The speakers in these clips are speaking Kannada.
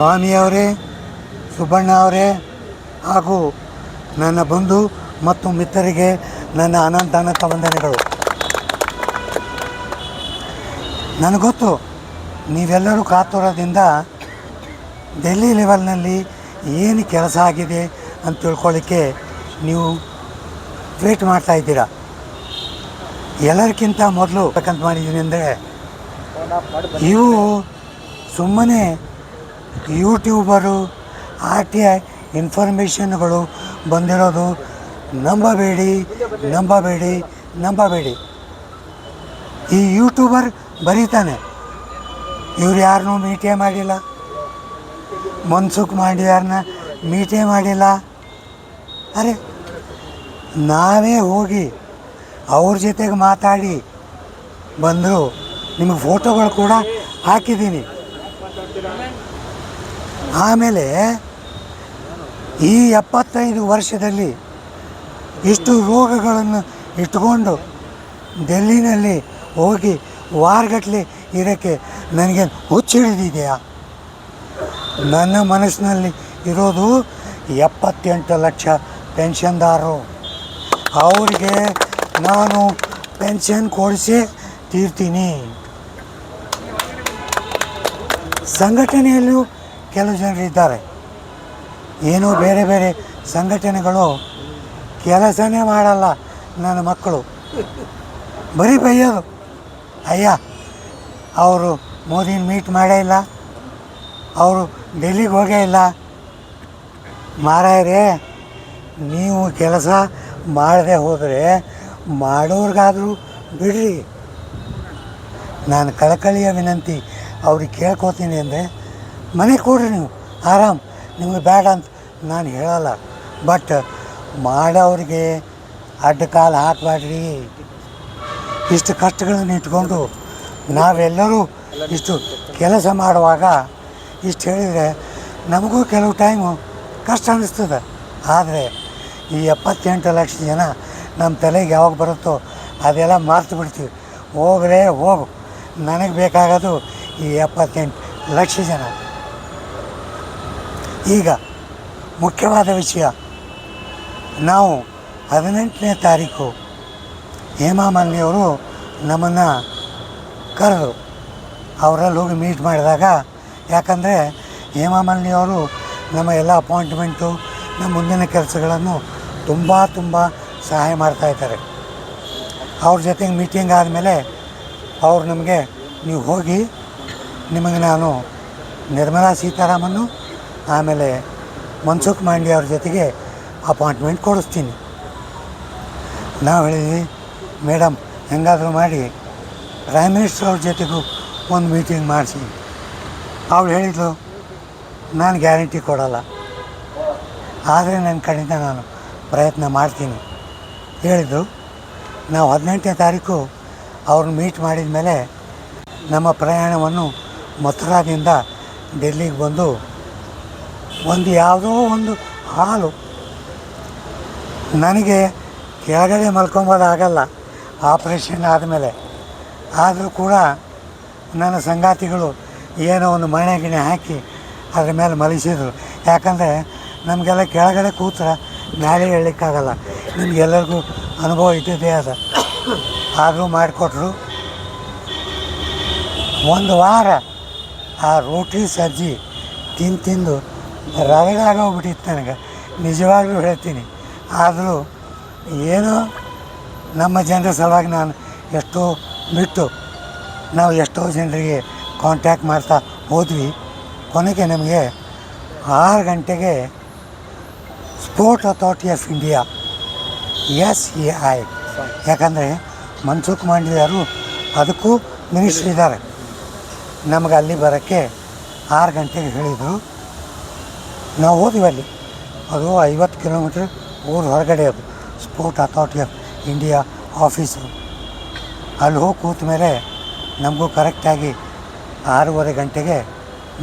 ಸ್ವಾಮಿಯವರೇ ಸುಬ್ಬಣ್ಣ ಅವರೇ ಹಾಗೂ ನನ್ನ ಬಂಧು ಮತ್ತು ಮಿತ್ರರಿಗೆ ನನ್ನ ಅನಂತ ಅನಂತ ವಂದನೆಗಳು ನನಗೊತ್ತು ನೀವೆಲ್ಲರೂ ಕಾತುರದಿಂದ ಡೆಲ್ಲಿ ಲೆವೆಲ್ನಲ್ಲಿ ಏನು ಕೆಲಸ ಆಗಿದೆ ಅಂತ ತಿಳ್ಕೊಳ್ಳಿಕ್ಕೆ ನೀವು ವೇಟ್ ಮಾಡ್ತಾ ಇದ್ದೀರಾ? ಎಲ್ಲರಿಗಿಂತ ಮೊದಲು ಬೇಕಂತ ಮಾಡಿದ್ದೀನಿ ಅಂದರೆ, ಇವು ಸುಮ್ಮನೆ ಯೂಟ್ಯೂಬರು, ಆರ್ ಟಿ ಐ ಇನ್ಫಾರ್ಮೇಷನ್ಗಳು ಬಂದಿರೋದು ನಂಬಬೇಡಿ ನಂಬಬೇಡಿ ನಂಬಬೇಡಿ. ಈ ಯೂಟ್ಯೂಬರ್ ಬರೀತಾನೆ. ಇವ್ರು ಯಾರನ್ನೂ ಮೀಟೇ ಮಾಡಿಲ್ಲ. ಮನ್ಸುಖ್ ಮಾಂಡಿಯಾರನ್ನ ಮೀಟೇ ಮಾಡಿಲ್ಲ. ಅರೆ, ನಾವೇ ಹೋಗಿ ಅವ್ರ ಜೊತೆಗೆ ಮಾತಾಡಿ ಬಂದರು ನಿಮಗೆ ಫೋಟೋಗಳು ಕೂಡ ಹಾಕಿದ್ದೀನಿ. ಆಮೇಲೆ ಈ ಎಪ್ಪತ್ತೈದು ವರ್ಷದಲ್ಲಿ ಇಷ್ಟು ರೋಗಗಳನ್ನು ಇಟ್ಕೊಂಡು ಡೆಲ್ಲಿನಲ್ಲಿ ಹೋಗಿ ವಾರಗಟ್ಟಲೆ ಇರೋಕ್ಕೆ ನನಗೆ ಹುಚ್ಚಿಡಿದೆಯಾ ನನ್ನ ಮನಸ್ಸಿನಲ್ಲಿ ಇರೋದು ಎಪ್ಪತ್ತೆಂಟು ಲಕ್ಷ ಪೆನ್ಷನ್ದಾರರು. ಅವರಿಗೆ ನಾನು ಪೆನ್ಷನ್ ಕೊಡಿಸಿ ತೀರ್ತೀನಿ. ಸಂಘಟನೆಯಲ್ಲೂ ಕೆಲವು ಜನರು ಇದ್ದಾರೆ. ಏನೋ ಬೇರೆ ಬೇರೆ ಸಂಘಟನೆಗಳು ಕೆಲಸನೇ ಮಾಡಲ್ಲ ನನ್ನ ಮಕ್ಕಳು. ಬರೀ ಬೈಯೋದು. ಅಯ್ಯ, ಅವರು ಮೋದಿನ ಮೀಟ್ ಮಾಡೇ ಇಲ್ಲ. ಅವರು ಡೆಲ್ಲಿಗೆ ಹೋಗೇ ಇಲ್ಲ. ಮಾರಾಯರೇ, ನೀವು ಕೆಲಸ ಮಾಡದೆ ಹೋದರೆ ಮಾಡೋರ್ಗಾದರೂ ಬಿಡ್ರಿ. ನಾನು ಕಳಕಳಿಯ ವಿನಂತಿ ಅವ್ರಿಗೆ ಕೇಳ್ಕೊತೀನಿ ಅಂದರೆ ಮನೆ ಕೊಡ್ರಿ ನೀವು. ಆರಾಮ್. ನಿಮಗೆ ಬೇಡ ಅಂತ ನಾನು ಹೇಳಲ್ಲ. ಬಟ್ ಮಾಡೋರಿಗೆ ಅಡ್ಡ ಕಾಲು ಹಾಕಬೇಡ್ರಿ. ಇಷ್ಟು ಕಷ್ಟಗಳನ್ನು ಇಟ್ಕೊಂಡು ನಾವೆಲ್ಲರೂ ಇಷ್ಟು ಕೆಲಸ ಮಾಡುವಾಗ ಇಷ್ಟು ಹೇಳಿದರೆ ನಮಗೂ ಕೆಲವು ಟೈಮು ಕಷ್ಟ ಅನ್ನಿಸ್ತದೆ. ಆದರೆ ಈ ಎಪ್ಪತ್ತೆಂಟು ಲಕ್ಷ ಜನ ನಮ್ಮ ತಲೆಗೆ ಯಾವಾಗ ಬರುತ್ತೋ ಅದೆಲ್ಲ ಮರ್ತು ಬಿಡ್ತೀವಿ. ಹೋಗ್ರೆ ಹೋಗು. ನನಗೆ ಬೇಕಾಗೋದು ಈ ಎಪ್ಪತ್ತೆಂಟು ಲಕ್ಷ ಜನ. ಈಗ ಮುಖ್ಯವಾದ ವಿಷಯ, ನಾವು ಹದಿನೆಂಟನೇ ತಾರೀಕು ಹೇಮಾಮಾಲಿನಿಯವರು ನಮ್ಮನ್ನು ಕರೆದರು ಅವರಲ್ಲಿ ಹೋಗಿ ಮೀಟ್ ಮಾಡಿದಾಗ, ಯಾಕಂದರೆ ಹೇಮಾಮಾಲಿನಿಯವರು ನಮ್ಮ ಎಲ್ಲ ಅಪಾಯಿಂಟ್ಮೆಂಟು ನಮ್ಮ ಮುಂದಿನ ಕೆಲಸಗಳನ್ನು ತುಂಬ ತುಂಬ ಸಹಾಯ ಮಾಡ್ತಾಯಿದ್ದಾರೆ ಅವ್ರ ಜೊತೆಗೆ ಮೀಟಿಂಗ್ ಆದಮೇಲೆ ಅವ್ರು ನಮಗೆ, ನೀವು ಹೋಗಿ ನಿಮಗೆ ನಾನು ನಿರ್ಮಲಾ ಸೀತಾರಾಮನ್ನು ಆಮೇಲೆ ಮನ್ಸುಖ್ ಮಾಂಡಿ ಅವ್ರ ಜೊತೆಗೆ ಅಪಾಯಿಂಟ್ಮೆಂಟ್ ಕೊಡಿಸ್ತೀನಿ. ನಾವು ಹೇಳಿದ್ವಿ ಮೇಡಮ್ ಹೆಂಗಾದರೂ ಮಾಡಿ ಪ್ರೈಮ್ ಮಿನಿಸ್ಟರ್ ಅವ್ರ ಜೊತೆಗೂ ಒಂದು ಮೀಟಿಂಗ್ ಮಾಡಿಸಿ. ಅವಳು ಹೇಳಿದ್ಲು, ನಾನು ಗ್ಯಾರಂಟಿ ಕೊಡಲ್ಲ. ಆದರೆ ನನ್ನ ಕಡೆಯಿಂದ ನಾನು ಪ್ರಯತ್ನ ಮಾಡ್ತೀನಿ. ಹೇಳಿದರು. ನಾವು ಹದಿನೆಂಟನೇ ತಾರೀಕು ಅವ್ರನ್ನ ಮೀಟ್ ಮಾಡಿದ ಮೇಲೆ ನಮ್ಮ ಪ್ರಯಾಣವನ್ನು ಮಥುರಾದಿಂದ ಡೆಲ್ಲಿಗೆ ಬಂದು ಒಂದು ಯಾವುದೋ ಒಂದು ಹಾಲು. ನನಗೆ ಕೆಳಗಡೆ ಮಲ್ಕೊಂಬೋದಾಗಲ್ಲ ಆಪ್ರೇಷನ್ ಆದಮೇಲೆ. ಆದರೂ ಕೂಡ ನನ್ನ ಸಂಗಾತಿಗಳು ಏನೋ ಒಂದು ಮಣೆ ಗಿಣೆ ಹಾಕಿ ಅದ್ರ ಮೇಲೆ ಮಲಗಿಸಿದ್ರು. ಯಾಕಂದರೆ ನಮಗೆಲ್ಲ ಕೆಳಗಡೆ ಕೂತ್ರೆ ನಾಳೆ ಹೇಳಲಿಕ್ಕಾಗಲ್ಲ. ನಿಮಗೆಲ್ಲರಿಗೂ ಅನುಭವ ಇದ್ದಿದ್ದೇ ಅದ ಆದರೂ ಮಾಡಿಕೊಟ್ರು. ಒಂದು ವಾರ ಆ ರೋಟಿ ಸಜ್ಜಿ ತಿಂದು ತಿಂದು ರಗಡಾಗೋಗ್ಬಿಟ್ಟಿತ್ತು ನನಗೆ. ನಿಜವಾಗ್ಲೂ ಹೇಳ್ತೀನಿ. ಆದರೂ ಏನೋ ನಮ್ಮ ಜನರ ಸಲುವಾಗಿ ನಾನು ಎಷ್ಟೋ ಬಿಟ್ಟು ನಾವು ಎಷ್ಟೋ ಜನರಿಗೆ ಕಾಂಟ್ಯಾಕ್ಟ್ ಮಾಡ್ತಾ ಹೋದ್ವಿ. ಕೊನೆಗೆ ನಮಗೆ ಆರು ಗಂಟೆಗೆ Sport Authority of India S A I ಯಾಕಂದರೆ ಮನ್ಸುಖ್ ಮಾಂಡವಿಯವರು ಅದಕ್ಕೂ ಮಿನಿಸ್ಟ್ರ್ ಇದ್ದಾರೆ. ನಮಗೆ ಅಲ್ಲಿ ಬರೋಕ್ಕೆ ಆರು ಗಂಟೆಗೆ ಹೇಳಿದರು. ನಾವು ಹೋದ್ವಿ ಅಲ್ಲಿ. ಅದು ಐವತ್ತು ಕಿಲೋಮೀಟ್ರ್ ಊರು ಹೊರಗಡೆ ಅದು. Sport Authority of India office ಅಲ್ಲಿ ಹೋಗಿ ಕೂತ ಮೇಲೆ ನಮಗೂ ಕರೆಕ್ಟಾಗಿ ಆರೂವರೆ ಗಂಟೆಗೆ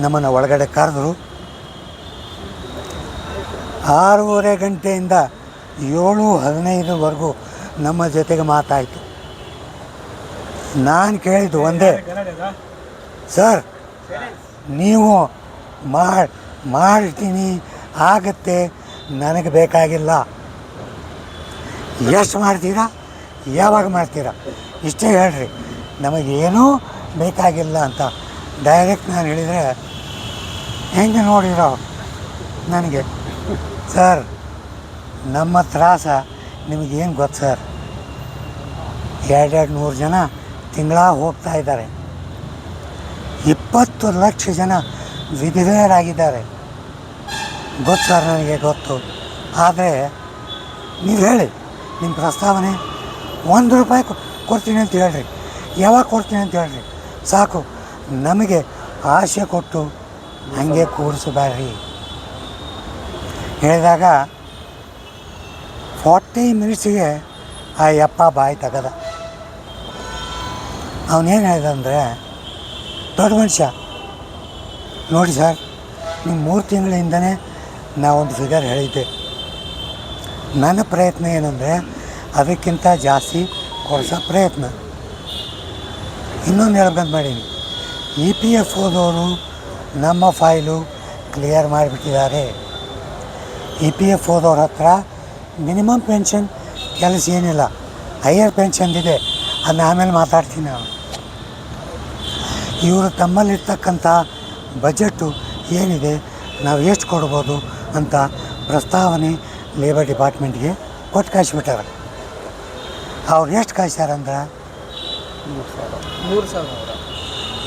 ನಮ್ಮನ್ನು ಒಳಗಡೆ ಕರೆದ್ರು. ಆರೂವರೆ ಗಂಟೆಯಿಂದ ಏಳು ಹದಿನೈದರವರೆಗೂ ನಮ್ಮ ಜೊತೆಗೆ ಮಾತಾಯಿತು. ನಾನು ಕೇಳಿದ್ದು ಒಂದೇ, ಸರ್, ನೀವು ಮಾಡಿ ಮಾಡ್ತೀನಿ ಆಗತ್ತೆ, ನನಗೆ ಬೇಕಾಗಿಲ್ಲ. ಎಷ್ಟು ಮಾಡ್ತೀರಾ? ಯಾವಾಗ ಮಾಡ್ತೀರಾ? ಇಷ್ಟೇ ಹೇಳ್ರಿ, ನಮಗೇನೂ ಬೇಕಾಗಿಲ್ಲ ಅಂತ. ಡೈರೆಕ್ಟ್ ನಾನು ಹೇಳಿದರೆ, ಹೆಂಗೆ ನೋಡಿರೋ ನನಗೆ? ಸರ್ ನಮ್ಮ ತ್ರಾಸ ನಿಮಗೇನು ಗೊತ್ತು ಸರ್ ಎರಡೆರಡು ನೂರು ಜನ ತಿಂಗಳ ಹೋಗ್ತಾ ಇದ್ದಾರೆ. ಇಪ್ಪತ್ತು ಲಕ್ಷ ಜನ ವಿಧವೆಯರಾಗಿದ್ದಾರೆ. ಗೊತ್ತು ಸರ್ ನನಗೆ ಗೊತ್ತು. ಆದರೆ ನೀವು ಹೇಳಿ ನಿಮ್ಮ ಪ್ರಸ್ತಾವನೆ ಒಂದು ರೂಪಾಯಿ ಕೊಡ್ತೀನಿ ಅಂತ ಹೇಳ್ರಿ. ಯಾವಾಗ ಕೊಡ್ತೀನಿ ಅಂತ ಹೇಳ್ರಿ? ಸಾಕು. ನಮಗೆ ಆಸೆ ಕೊಟ್ಟು ಹಂಗೆ ಕೂಡಿಸಬೇಡ್ರಿ ಹೇಳಿದಾಗ ಫಾರ್ಟಿ ಮಿನಿಟ್ಸಿಗೆ ಆ ಯಪ್ಪ ಬಾಯಿ ತಗದ. ಅವನೇನು ಹೇಳಿದ ಅಂದರೆ, ದೊಡ್ಡ ಮನುಷ್ಯ, ನೋಡಿ ಸರ್ ನಿಮ್ಮ ಮೂರು ತಿಂಗಳಿಂದನೇ ನಾವೊಂದು ಫಿಗರ್ ಹೇಳಿದ್ದೆ. ನನ್ನ ಪ್ರಯತ್ನ ಏನಂದರೆ, ಅದಕ್ಕಿಂತ ಜಾಸ್ತಿ ಕೊಡಿಸೋ ಪ್ರಯತ್ನ. ಇನ್ನೊಂದು ಹೇಳ್ಬೇಕಂತ ಮಾಡೀನಿ. ಇ ಪಿ ಎಫ್ ಓದವರು ನಮ್ಮ ಫೈಲು ಕ್ಲಿಯರ್ ಮಾಡಿಬಿಟ್ಟಿದ್ದಾರೆ. ಇ ಪಿ ಎಫ್ ಓದೋರ ಹತ್ರ ಮಿನಿಮಮ್ ಪೆನ್ಷನ್ ಕೆಲಸ ಏನಿಲ್ಲ. ಹೈಯರ್ ಪೆನ್ಷನ್ ಇದೆ. ಅದನ್ನ ಆಮೇಲೆ ಮಾತಾಡ್ತೀನಿ ನಾನು. ಇವರು ತಮ್ಮಲ್ಲಿರ್ತಕ್ಕಂಥ ಬಜೆಟ್ಟು ಏನಿದೆ, ನಾವು ಎಷ್ಟು ಕೊಡ್ಬೋದು? ಅಂತ ಪ್ರಸ್ತಾವನೆ ಲೇಬರ್ ಡಿಪಾರ್ಟ್ಮೆಂಟ್ಗೆ ಕೊಟ್ಟು ಕಳಿಸ್ಬಿಟ್ಟಾರೆ ಅವ್ರು ಎಷ್ಟು ಕಳಿಸ್ಯಾರಂದ್ರೆ ಮೂರು ಸಾವಿರ.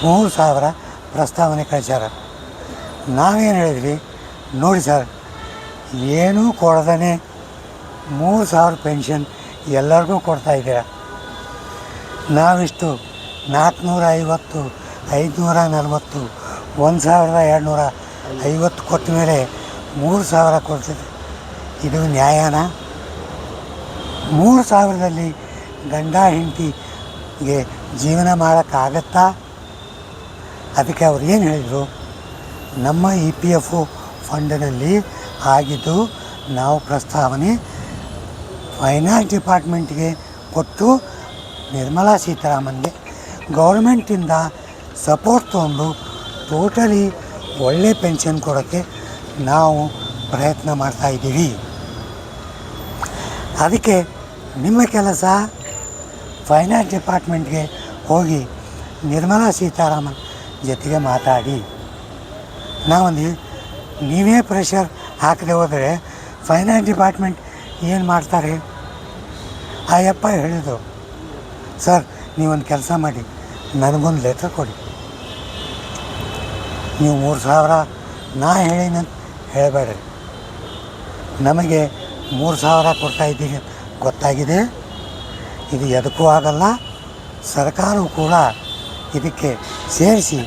ಮೂರು ಸಾವಿರ ಪ್ರಸ್ತಾವನೆ ಕಳಿಸ್ಯಾರ. ನಾವೇನು ಹೇಳಿದ್ವಿ? ನೋಡಿ ಸರ್ ಏನೂ ಕೊಡದೇ ಮೂರು ಸಾವಿರ ಪೆನ್ಷನ್ ಎಲ್ಲರಿಗೂ ಕೊಡ್ತಾ ಇದ್ದೀರ? ನಾವಿಷ್ಟು ನಾಲ್ಕುನೂರ ಐವತ್ತು ಐದುನೂರ ನಲವತ್ತು ಒಂದು ಸಾವಿರದ ಎರಡುನೂರ ಐವತ್ತು ಕೊಟ್ಟ ಮೇಲೆ ಮೂರು ಸಾವಿರ ಕೊಡ್ತದೆ ಇದು ನ್ಯಾಯನ? ಮೂರು ಸಾವಿರದಲ್ಲಿ ಗಂಡ ಹೆಂಡತಿಗೆ ಜೀವನ ಮಾಡೋಕ್ಕಾಗತ್ತಾ? ಅದಕ್ಕೆ ಅವ್ರು ಏನು ಹೇಳಿದರು? ನಮ್ಮ ಇ ಪಿ ಎಫ್ ಫಂಡಿನಲ್ಲಿ ಆಗಿದ್ದು ನಾವು ಪ್ರಸ್ತಾವನೆ ಫೈನಾನ್ಸ್ ಡಿಪಾರ್ಟ್ಮೆಂಟ್ಗೆ ಕೊಟ್ಟು ನಿರ್ಮಲಾ ಸೀತಾರಾಮನ್ಗೆ ಗೌರ್ಮೆಂಟಿಂದ ಸಪೋರ್ಟ್ ತೊಗೊಂಡು ಟೋಟಲಿ ಒಳ್ಳೆ ಪೆನ್ಷನ್ ಕೊಡೋಕ್ಕೆ ನಾವು ಪ್ರಯತ್ನ ಮಾಡ್ತಾಯಿದ್ದೀವಿ ಅದಕ್ಕೆ ನಿಮ್ಮ ಕೆಲಸ ಫೈನಾನ್ಸ್ ಡಿಪಾರ್ಟ್ಮೆಂಟ್ಗೆ ಹೋಗಿ ನಿರ್ಮಲಾ ಸೀತಾರಾಮನ್ ಜೊತೆಗೆ ಮಾತಾಡಿ. ನಾವೊಂದು ನೀವೇ ಪ್ರೆಷರ್ ಹಾಕದೆ ಹೋದರೆ ಫೈನಾನ್ಸ್ ಡಿಪಾರ್ಟ್ಮೆಂಟ್ ಏನು ಮಾಡ್ತಾರೆ? ಆಯಪ್ಪ ಯಪ್ಪ ಹೇಳಿದರು, ಸರ್, ನೀವೊಂದು ಕೆಲಸ ಮಾಡಿ, ನನಗೊಂದು ಲೆಟರ್ ಕೊಡಿ. ನೀವು ಮೂರು ಸಾವಿರ, ನಾ ಹೇಳಿನಂತ ಹೇಳಬೇಡ್ರಿ ನಮಗೆ ಮೂರು ಸಾವಿರ ಕೊಡ್ತಾ ಇದ್ದೀರಿ ಗೊತ್ತಾಗಿದೆ? ಇದು ಎದಕ್ಕೂ ಆಗಲ್ಲ. ಸರ್ಕಾರವು ಕೂಡ ಇದಕ್ಕೆ ಸೇರಿಸಿ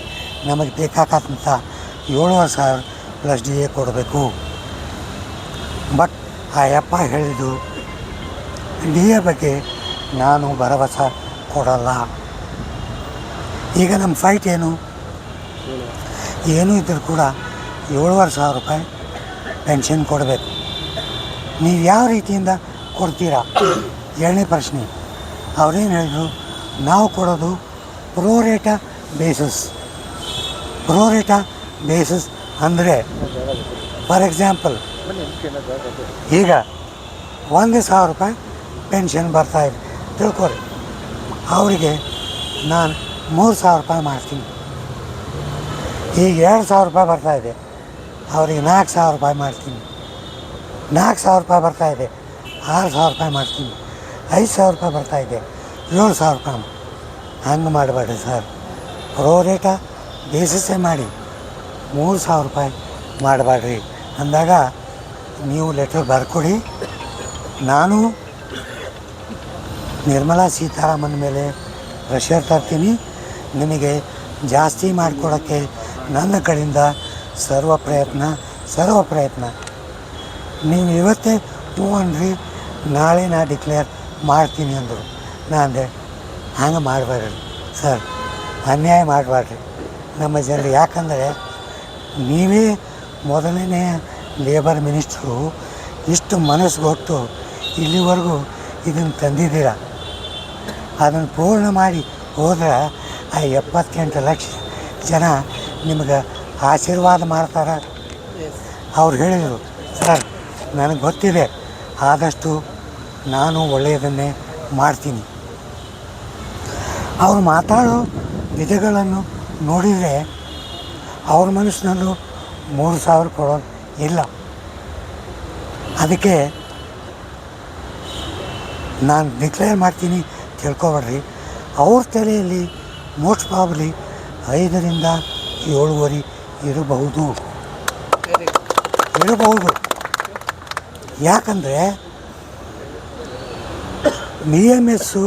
ನಮಗೆ ಬೇಕಾಗಂಥ ಏಳುವರೆ ಸಾವಿರ ಪ್ಲಸ್ ಡಿ ಎ ಕೊಡಬೇಕು. ಬಟ್ ಆ ಯಪ್ಪ ಹೇಳಿದ್ದು, ಡಿ ಎ ಬಗ್ಗೆ ನಾನು ಭರವಸೆ ಕೊಡಲ್ಲ. ಈಗ ನಮ್ಮ ಫೈಟ್ ಏನು? ಏನೂ ಇದ್ದರೂ ಕೂಡ ಏಳುವರೆ ಸಾವಿರ ರೂಪಾಯಿ ಪೆನ್ಷನ್ ಕೊಡಬೇಕು. ನೀವು ಯಾವ ರೀತಿಯಿಂದ ಕೊಡ್ತೀರಾ? ಎರಡನೇ ಪ್ರಶ್ನೆ. ಅವ್ರೇನು ಹೇಳಿದ್ರು? ನಾವು ಕೊಡೋದು pro rata basis pro rata basis ಅಂದರೆ ಫಾರ್ ಎಕ್ಸಾಂಪಲ್ ಈಗ ಒಂದು ಸಾವಿರ ರೂಪಾಯಿ ಪೆನ್ಷನ್ ಬರ್ತಾಯಿದೆ ತಿಳ್ಕೊರಿ ಅವರಿಗೆ ನಾನು ಮೂರು ಸಾವಿರ ರೂಪಾಯಿ ಮಾಡ್ತೀನಿ. ಈಗ ಎರಡು ಸಾವಿರ ರೂಪಾಯಿ ಬರ್ತಾಯಿದೆ ಅವರಿಗೆ ನಾಲ್ಕು ಸಾವಿರ ರೂಪಾಯಿ ಮಾಡ್ತೀನಿ. ನಾಲ್ಕು ಸಾವಿರ ರೂಪಾಯಿ ಬರ್ತಾಯಿದೆ ಆರು ಸಾವಿರ ರೂಪಾಯಿ ಮಾಡ್ತೀನಿ. ಐದು ಸಾವಿರ ರೂಪಾಯಿ ಬರ್ತಾಯಿದೆ ಏಳು ಸಾವಿರ ರೂಪಾಯಿ ಹಂಗೆ ಮಾಡಬೇಡ್ರಿ ಸರ್. ಪ್ರೋರೇಟ ಬೇಸಿಸೇ ಮಾಡಿ. ಮೂರು ಸಾವಿರ ರೂಪಾಯಿ ಮಾಡಬೇಡ್ರಿ. ಅಂದಾಗ ನೀವು ಲೆಟರ್ ಬರ್ಕೊಡಿ. ನಾನು ನಿರ್ಮಲಾ ಸೀತಾರಾಮನ್ ಮೇಲೆ ಪ್ರೆಷರ್ ತರ್ತೀನಿ. ನಿಮಗೆ ಜಾಸ್ತಿ ಮಾಡಿಕೊಡೋಕ್ಕೆ ನನ್ನ ಕಡೆಯಿಂದ ಸರ್ವ ಪ್ರಯತ್ನ ಸರ್ವ ಪ್ರಯತ್ನ. ನೀವು ಇವತ್ತೇ ಹ್ಞೂ ಅನ್ರಿ ನಾಳೆ ನಾ ಡಿಕ್ಲೇರ್ ಮಾಡ್ತೀನಿ ಅಂದರು. ನಾ ಅಂದೆ, ಹಂಗೆ ಮಾಡಬೇಡ್ರಿ ಸರ್, ಅನ್ಯಾಯ ಮಾಡಬಾರ್ರಿ ನಮ್ಮ ಜನರು ಯಾಕಂದರೆ, ನೀವೇ ಮೊದಲನೇ ಲೇಬರ್ ಮಿನಿಸ್ಟ್ರು ಇಷ್ಟು ಮನಸ್ಸು ಕೊಟ್ಟು ಇಲ್ಲಿವರೆಗೂ ಇದನ್ನು ತಂದಿದ್ದೀರ. ಅದನ್ನು ಪೂರ್ಣ ಮಾಡಿ ಹೋದ್ರೆ ಆ ಎಪ್ಪತ್ತೆಂಟು ಲಕ್ಷ ಜನ ನಿಮ್ಗೆ ಆಶೀರ್ವಾದ ಮಾಡ್ತಾರೆ. ಅವ್ರು ಹೇಳಿದರು ಸರ್ ನನಗೆ ಗೊತ್ತಿದೆ ಆದಷ್ಟು ನಾನು ಒಳ್ಳೆಯದನ್ನೇ ಮಾಡ್ತೀನಿ. ಅವರು ಮಾತಾಡೋ ವಿಧಗಳನ್ನು ನೋಡಿದರೆ ಅವ್ರ ಮನಸ್ಸಿನಲ್ಲೂ ಮೂರು ಸಾವಿರ ಕೊಡೋದು ಇಲ್ಲ. ಅದಕ್ಕೆ ನಾನು ಡಿಕ್ಲೇರ್ ಮಾಡ್ತೀನಿ ತಿಳ್ಕೊಬೇಡ್ರಿ. ಅವ್ರ ತಲೆಯಲ್ಲಿ ಮೋಸ್ಟ್ ಪ್ರಾಬ್ಲಿ ಐದರಿಂದ ಏಳುವರೆ ಇರಬಹುದು. ಇರಬಹುದು. ಯಾಕಂದರೆ B M S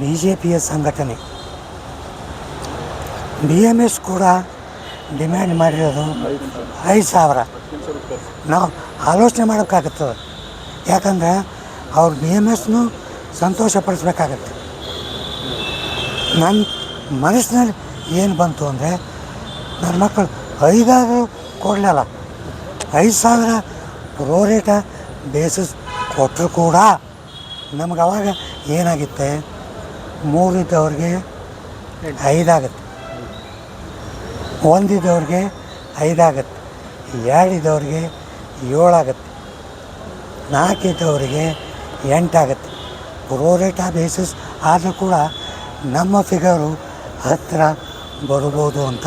B J ಪಿಯ ಸಂಘಟನೆ. ಬಿ ಎಂ ಎಸ್ ಕೂಡ ಡಿಮ್ಯಾಂಡ್ ಮಾಡಿರೋದು ಐದು ಸಾವಿರ. ನಾವು ಆಲೋಚನೆ ಮಾಡೋಕ್ಕಾಗುತ್ತದೆ. ಯಾಕಂದ್ರೆ ಅವ್ರು ಬಿ ಎಂ ಎಸ್ನು ಸಂತೋಷಪಡಿಸ್ಬೇಕಾಗತ್ತೆ. ನನ್ನ ಮನಸ್ಸಿನಲ್ಲಿ ಏನು ಬಂತು ಅಂದರೆ ನನ್ನ ಮಕ್ಕಳು ಐದಾದರೂ ಕೊಡಲಲ್ಲ, ಐದು ಸಾವಿರ ರೋರೇಟ ಬೇಸಿಸ್ ಕೊಟ್ಟರು ಕೂಡ. ನಮ್ಗೆ ಅವಾಗ ಏನಾಗುತ್ತೆ? ಮೂರಿದ್ದವ್ರಿಗೆ ಐದಾಗತ್ತೆ. ಒಂದಿದ್ದವ್ರಿಗೆ ಐದಾಗತ್ತೆ. ಎರಡಿದ್ದವ್ರಿಗೆ ಏಳಾಗತ್ತೆ. ನಾಲ್ಕಿದ್ದವರಿಗೆ ಎಂಟಾಗತ್ತೆ. ರೋರೇಟಾ ಬೇಸಿಸ್ ಆದರೂ ಕೂಡ ನಮ್ಮ ಫಿಗರು ಹತ್ತಿರ ಬರ್ಬೋದು ಅಂತ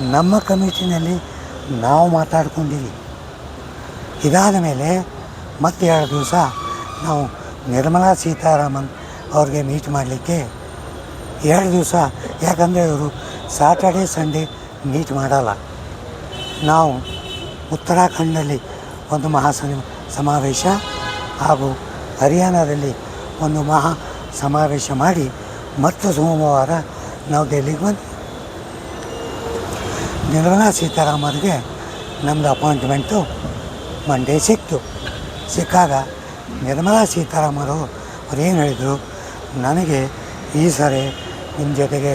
ನಮ್ಮ ಕಮಿಟಿನಲ್ಲಿ ನಾವು ಮಾತಾಡ್ಕೊಂಡಿವಿ. ಇದಾದ ಮೇಲೆ ಮತ್ತೆ ಎರಡು ದಿವಸ ನಾವು ನಿರ್ಮಲಾ ಸೀತಾರಾಮನ್ ಅವ್ರಿಗೆ ಮೀಟ್ ಮಾಡಲಿಕ್ಕೆ ಎರಡು ದಿವಸ, ಯಾಕಂದರೆ ಇವರು ಸಾಟರ್ಡೆ ಸಂಡೇ ಮೀಟ್ ಮಾಡಲ್ಲ. ನಾವು ಉತ್ತರಾಖಂಡಲ್ಲಿ ಒಂದು ಮಹಾ ಸಮ- ಸಮಾವೇಶ ಹಾಗೂ ಹರಿಯಾಣದಲ್ಲಿ ಒಂದು ಮಹಾ ಸಮಾವೇಶ ಮಾಡಿ ಮತ್ತೆ ಸೋಮವಾರ ನಾವು ಡೆಲ್ಲಿಗೆ ಬಂದ್ವಿ. ನಿರ್ಮಲಾ ಸೀತಾರಾಮನ್ಗೆ ನಮ್ಮದು ಅಪಾಯಿಂಟ್ಮೆಂಟು ಮಂಡೇ ಸಿಕ್ತು. ಸಿಕ್ಕಾಗ ನಿರ್ಮಲಾ ಸೀತಾರಾಮರು ಅವ್ರು ಏನು ಹೇಳಿದರು? ನನಗೆ ಈ ಸರಿ ನಿಮ್ಮ ಜೊತೆಗೆ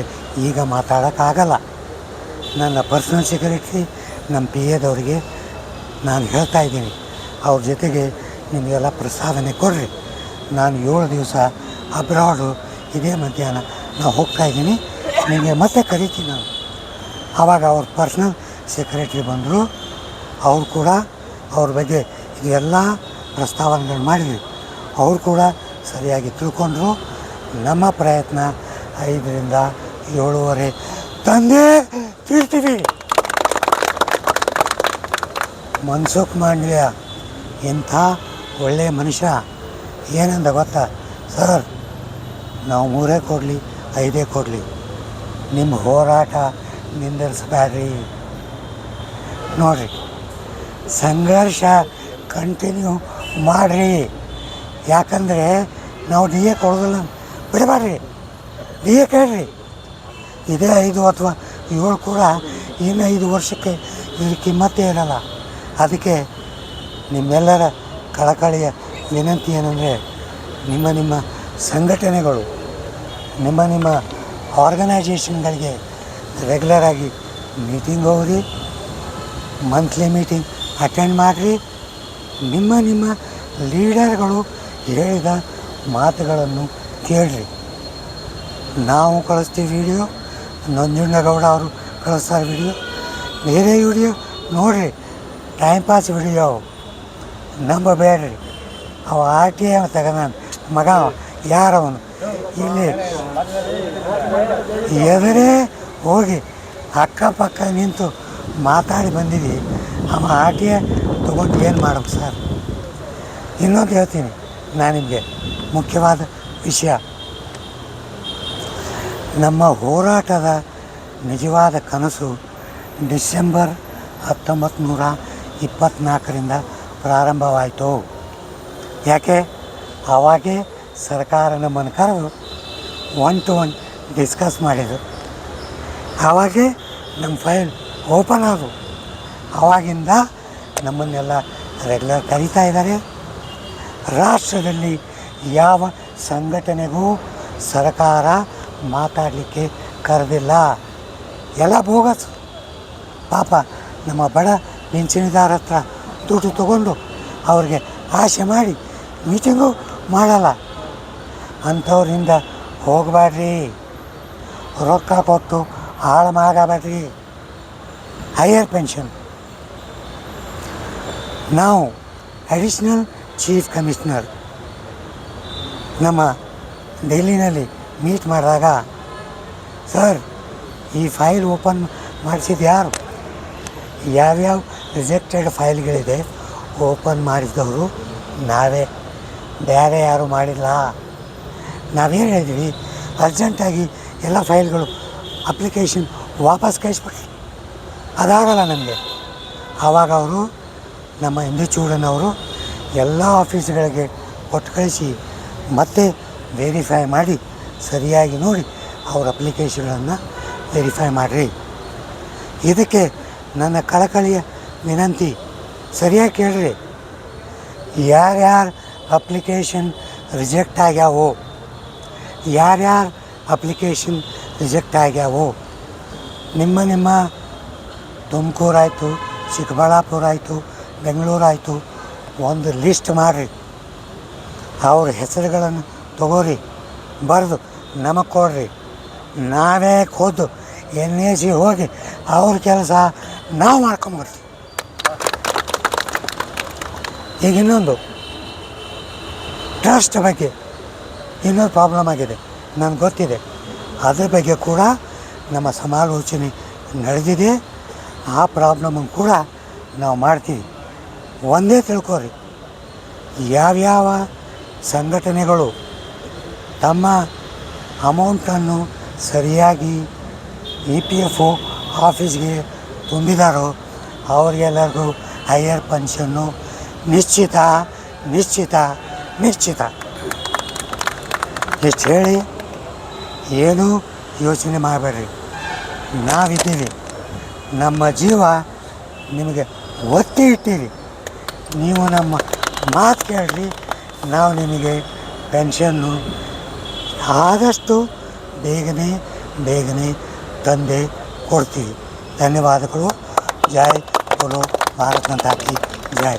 ಈಗ ಮಾತಾಡೋಕ್ಕಾಗಲ್ಲ. ನನ್ನ ಪರ್ಸ್ನಲ್ ಸೆಕ್ಯೂರಿಟಿ ನಮ್ಮ ಪಿ ಎದವ್ರಿಗೆ ನಾನು ಹೇಳ್ತಾ ಇದ್ದೀನಿ. ಅವ್ರ ಜೊತೆಗೆ ನಿಮಗೆಲ್ಲ ಪ್ರಸಾದನೆ ಕೊಡ್ರಿ. ನಾನು ಏಳು ದಿವಸ ಅಬ್ರಾಡು ಇದೇ ಮಧ್ಯಾಹ್ನ ನಾನು ಹೋಗ್ತಾ ಇದ್ದೀನಿ. ನಿಮಗೆ ಮತ್ತೆ ಕರಿತೀನಿ ನಾನು. ಆವಾಗ ಅವ್ರ ಪರ್ಸ್ನಲ್ ಸೆಕ್ರೆಟ್ರಿ ಬಂದರು. ಅವರು ಕೂಡ ಅವ್ರ ಬಗ್ಗೆ ಎಲ್ಲ ಪ್ರಸ್ತಾವನೆಗಳು ಮಾಡಿದ್ವಿ. ಅವರು ಕೂಡ ಸರಿಯಾಗಿ ತಿಳ್ಕೊಂಡ್ರು. ನಮ್ಮ ಪ್ರಯತ್ನ ಐದರಿಂದ ಏಳುವರೆ ತಂದೆ ತಿಳ್ತೀವಿ. ಮನ್ಸುಖ್ ಮಾಂಡ್ಯ ಇಂಥ ಒಳ್ಳೆಯ ಮನುಷ್ಯ. ಏನಂದ ಗೊತ್ತಾ? ಸರ್, ನಾವು ಮೂರೇ ಕೊಡಲಿ, ಐದೇ ಕೊಡಲಿ. ನಿಮ್ಮ ಹೋರಾಟ ನಿಂದಿರಿಸ್ಬೇಡ್ರಿ ನೋಡ್ರಿ, ಸಂಘರ್ಷ ಕಂಟಿನ್ಯೂ ಮಾಡಿರಿ. ಯಾಕಂದರೆ ನಾವು ಡಿ ಎ ಕೊಡೋದಿಲ್ಲ ಬಿಡಬೇಡ್ರಿ ಡಿ ಎ ಕೇಳ್ರಿ. ಇದೇ ಐದು ಅಥವಾ ಏಳು ಕೂಡ ಇನ್ನು ಐದು ವರ್ಷಕ್ಕೆ ಇದ್ರ ಕಿಮ್ಮತ್ತೇ ಇರಲ್ಲ. ಅದಕ್ಕೆ ನಿಮ್ಮೆಲ್ಲರ ಕಳಕಳಿಯ ವಿನಂತಿ ಏನಂದರೆ, ನಿಮ್ಮ ನಿಮ್ಮ ಸಂಘಟನೆಗಳು, ನಿಮ್ಮ ನಿಮ್ಮ ಆರ್ಗನೈಜೇಷನ್ಗಳಿಗೆ ರೆಗ್ಯುಲರಾಗಿ ಮೀಟಿಂಗ್ ಹೋಗ್ರಿ ಮಂತ್ಲಿ ಮೀಟಿಂಗ್ ಅಟೆಂಡ್ ಮಾಡಿರಿ. ನಿಮ್ಮ ನಿಮ್ಮ ಲೀಡರ್ಗಳು ಹೇಳಿದ ಮಾತುಗಳನ್ನು ಕೇಳಿರಿ. ನಾವು ಕಳಿಸ್ತೀವಿ ವಿಡಿಯೋ ನಂಜುಂಡಗೌಡ ಅವರು ಕಳಿಸ್ತಾರೆ ವಿಡಿಯೋ ಬೇರೆ ವಿಡಿಯೋ ನೋಡಿರಿ. ಟೈಮ್ ಪಾಸ್ ವಿಡಿಯೋ ನಂಬಬೇಡ್ರಿ. ಅವ ಆರ್ ಟಿ ಐ ತಗೊಂಡ ಮಗ. ಯಾರವನು? ಇಲ್ಲಿ. ಎದುರೇ ಹೋಗಿ ಅಕ್ಕಪಕ್ಕ ನಿಂತು ಮಾತಾಡಿ ಬಂದಿದ್ದೀವಿ ಅವ ಆಟಿಯ ತೊಗೊಂಡು ಏನು ಮಾಡ್ಬೇಕು ಸರ್? ಇನ್ನೊಂದು ಹೇಳ್ತೀನಿ ನಾನು ನಿಮಗೆ ಮುಖ್ಯವಾದ ವಿಷಯ. ನಮ್ಮ ಹೋರಾಟದ ನಿಜವಾದ ಕನಸು ಡಿಸೆಂಬರ್ ಹತ್ತೊಂಬತ್ತು ನೂರ ಇಪ್ಪತ್ತ್ನಾಲ್ಕರಿಂದ ಪ್ರಾರಂಭವಾಯಿತು. ಯಾಕೆ? ಆವಾಗೇ ಸರ್ಕಾರ ನಮ್ಮನ್ನು ಕರೆದು ಒನ್ ಟು ಒನ್ ಡಿಸ್ಕಸ್ ಮಾಡಿದರು. ಆವಾಗೇ ನಮ್ಮ ಫೈಲ್ ಓಪನ್ ಆದವು ಆವಾಗಿಂದ ನಮ್ಮನ್ನೆಲ್ಲ ರೆಗ್ಯುಲರ್ ಕರೀತಾ ಇದ್ದಾರೆ. ರಾಷ್ಟ್ರದಲ್ಲಿ ಯಾವ ಸಂಘಟನೆಗೂ ಸರ್ಕಾರ ಮಾತಾಡಲಿಕ್ಕೆ ಕರೆದಿಲ್ಲ. ಎಲ್ಲ ಬೋಗಸ್. ಪಾಪ ನಮ್ಮ ಬಡ ಪಿಂಚಣಿದಾರ ಹತ್ರ ದುಡ್ಡು ತಗೊಂಡು ಅವ್ರಿಗೆ ಆಸೆ ಮಾಡಿ ಮೀಟಿಂಗು ಮಾಡಲ್ಲ. ಅಂಥವ್ರಿಂದ ಹೋಗಬೇಡ್ರಿ ರೊಕ್ಕ ಕೊಟ್ಟು ಹಾಳು ಮಾಡಬೇಡ್ರಿ ಹೈಯರ್ ಪೆನ್ಷನ್ ನಾವು ಅಡಿಷ್ನಲ್ ಚೀಫ್ ಕಮಿಷನರ್ ನಮ್ಮ ಡೆಲ್ಲಿನಲ್ಲಿ ಮೀಟ್ ಮಾಡಿದಾಗ ಸರ್ ಈ ಫೈಲ್ ಓಪನ್ ಮಾಡಿಸಿದ್ದು ಯಾರು? ಯಾವ್ಯಾವ ರಿಜೆಕ್ಟೆಡ್ ಫೈಲ್ಗಳಿದೆ ಓಪನ್ ಮಾಡಿಸಿದವರು ನಾವೇ. ಬೇರೆ ಯಾರು ಮಾಡಿಲ್ಲ. ನಾವೇನು ಹೇಳಿದ್ವಿ? ಅರ್ಜೆಂಟಾಗಿ ಎಲ್ಲ ಫೈಲ್ಗಳು ಅಪ್ಲಿಕೇಶನ್ ವಾಪಸ್ ಕಳಿಸ್ಬಿಡಿ ಅದಾಗಲ್ಲ ನಮಗೆ. ಆವಾಗ ಅವರು ನಮ್ಮ ಇಂದುಚೂಡನವರು ಎಲ್ಲ ಆಫೀಸ್ಗಳಿಗೆ ಕೊಟ್ಟು ಕಳಿಸಿ ಮತ್ತೆ ವೆರಿಫೈ ಮಾಡಿ ಸರಿಯಾಗಿ ನೋಡಿ ಅವ್ರ ಅಪ್ಲಿಕೇಶನ್ಗಳನ್ನು ವೆರಿಫೈ ಮಾಡಿರಿ. ಇದಕ್ಕೆ ನನ್ನ ಕಳಕಳಿಯ ವಿನಂತಿ, ಸರಿಯಾಗಿ ಕೇಳ್ರಿ. ಯಾರ್ಯಾರು ಅಪ್ಲಿಕೇಶನ್ ರಿಜೆಕ್ಟ್ ಆಗ್ಯಾವೋ, ಯಾರ್ಯಾರು ಅಪ್ಲಿಕೇಶನ್ ರಿಜೆಕ್ಟ್ ಆಗ್ಯಾವು ನಿಮ್ಮ ನಿಮ್ಮ ತುಮಕೂರು ಆಯಿತು ಚಿಕ್ಕಬಳ್ಳಾಪುರ ಆಯಿತು ಬೆಂಗಳೂರು ಆಯಿತು ಒಂದು ಲಿಸ್ಟ್ ಮಾಡಿರಿ. ಅವ್ರ ಹೆಸರುಗಳನ್ನು ತಗೋರಿ, ಬರೆದು ನಮಗೆ ಕೊಡ್ರಿ. ನಾವೇ ಖುದ್ದು ಎನ್ ಎ ಸಿ ಹೋಗಿ ಅವ್ರ ಕೆಲಸ ನಾವು ಮಾಡ್ಕೊಂಬರ್ತೀವಿ. ಈಗ ಇನ್ನೊಂದು ಟ್ರಸ್ಟ್ ಬಗ್ಗೆ ಇನ್ನೊಂದು ಪ್ರಾಬ್ಲಮ್ ಆಗಿದೆ, ನನಗೆ ಗೊತ್ತಿದೆ. ಅದ್ರ ಬಗ್ಗೆ ಕೂಡ ನಮ್ಮ ಸಮಾಲೋಚನೆ ನಡೆದಿದೆ. ಆ ಪ್ರಾಬ್ಲಮನ್ನು ಕೂಡ ನಾವು ಮಾಡ್ತೀವಿ. ಒಂದೇ ತಿಳ್ಕೊರಿ ಯಾವ್ಯಾವ ಸಂಘಟನೆಗಳು ತಮ್ಮ ಅಮೌಂಟನ್ನು ಸರಿಯಾಗಿ ಇ ಪಿ ಎಫ್ ಒ ಆಫೀಸ್ಗೆ ತುಂಬಿದಾರೋ ಅವ್ರಿಗೆಲ್ಲರಿಗೂ ಹೈಯರ್ ಪೆನ್ಷನ್ನು ನಿಶ್ಚಿತ ನಿಶ್ಚಿತ ನಿಶ್ಚಿತ. ಇಷ್ಟು ಹೇಳಿ. ಏನೂ ಯೋಚನೆ ಮಾಡಬೇಡ್ರಿ. ನಾವಿದ್ದೀವಿ. ನಮ್ಮ ಜೀವ ನಿಮಗೆ ಒತ್ತಿ ಇಟ್ಟೀವಿ ನೀವು ನಮ್ಮ ಮಾತು ಕೇಳ್ರಿ. ನಾವು ನಿಮಗೆ ಪೆನ್ಷನ್ನು ಆದಷ್ಟು ಬೇಗನೆ ಬೇಗನೆ ತಂದೆ ಕೊಡ್ತೀವಿ. ಧನ್ಯವಾದಗಳು. ಜೈ ಕೊಡೋ ಭಾರತ್ ಮಾತಾ ಕಿ. ಜೈ.